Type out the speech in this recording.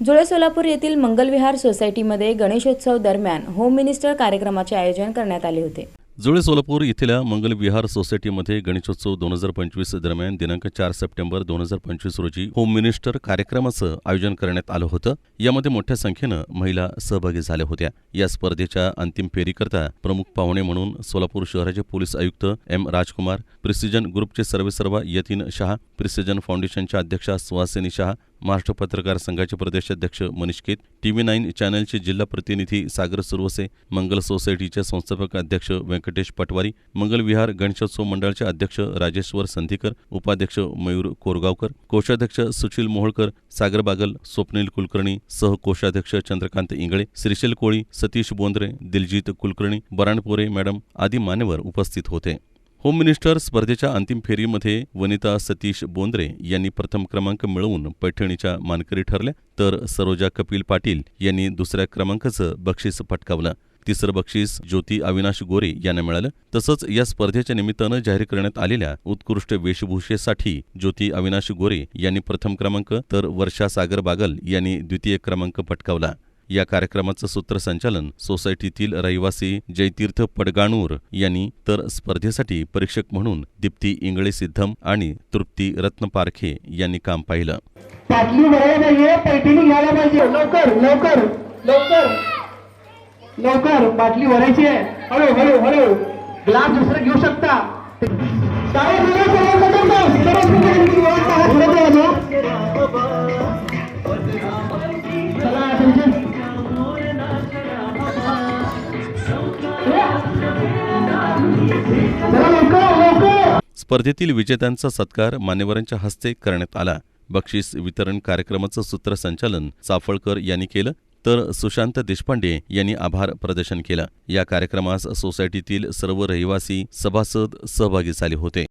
जुळे सोलापूर येथील मंगलविहार सोसायटीमध्ये गणेशोत्सव दरम्यान होम मिनिस्टर कार्यक्रमाचे आयोजन करण्यात आले होते. जुळे सोलापूर येथील मंगलविहार सोसायटीमध्ये गणेशोत्सव दोन हजार पंचवीस दरम्यान दिनांक चार सप्टेंबर दोन हजार पंचवीस रोजी होम मिनिस्टर कार्यक्रमाचं आयोजन करण्यात आलं होतं. यामध्ये मोठ्या संख्येनं महिला सहभागी झाल्या होत्या. या स्पर्धेच्या अंतिम फेरीकरता प्रमुख पाहुणे म्हणून सोलापूर शहराचे पोलीस आयुक्त एम राजकुमार प्रिसिजन ग्रुपचे सर्वेसर्वा यतीन शहा प्रिसिजन फाउंडेशनच्या अध्यक्षा सुहासिनी शहा महाराष्ट्र पत्रकार संघाचे प्रदेशाध्यक्ष मनीष केत टीव्ही नाईन चॅनलचे जिल्हा प्रतिनिधी सागर सुरवसे मंगल सोसायटीचे संस्थापक अध्यक्ष व्यंकटेश पटवारी मंगल विहार गणेशोत्सव मंडळाचे अध्यक्ष राजेश्वर संधीकर उपाध्यक्ष मयूर कोरगावकर कोषाध्यक्ष सुशील मोहोळकर सागर बागल स्वप्नील कुलकर्णी सहकोषाध्यक्ष चंद्रकांत इंगळे श्रीशेल कोळी सतीश बोंद्रे दिलजीत कुलकर्णी बराणपोरे मॅडम आदी मान्यवर उपस्थित होते. होम मिनिस्टर स्पर्धेच्या अंतिम फेरीमध्ये वनिता सतीश बोंद्रे यांनी प्रथम क्रमांक मिळवून पैठणीच्या मानकरी ठरल्या तर सरोजा कपिल पाटील यांनी दुसऱ्या क्रमांकाचं बक्षीस पटकावलं. तिसरं बक्षीस ज्योती अविनाश गोरे यांना मिळालं. तसंच या स्पर्धेच्या निमित्तानं जाहीर करण्यात आलेल्या उत्कृष्ट वेशभूषेसाठी ज्योती अविनाश गोरे यांनी प्रथम क्रमांक तर वर्षा सागर बागल यांनी द्वितीय क्रमांक पटकावला. या कार्यक्रमाचं सूत्रसंचालन सोसायटीतील रहिवासी जयतीर्थ पडगाणूर यांनी तर स्पर्धेसाठी परीक्षक म्हणून दीप्ती इंगळे सिद्धम आणि तृप्ती रत्न पारखे यांनी काम पाहिलं. पाटली लवकर लवकर लवकर लवकर. बाटली भरायची आहे. हळू हळू हळू. ग्लास दुसरं घेऊ शकता. चला attention. स्पर्धेतील विजेत्यांचा सत्कार मान्यवरांच्या हस्ते करण्यात आला. बक्षीस वितरण कार्यक्रमाचं सूत्रसंचालन चाफळकर यांनी केलं तर सुशांत देशपांडे यांनी आभार प्रदर्शन केलं. या कार्यक्रमास सोसायटीतील सर्व रहिवासी सभासद सहभागी झाले होते.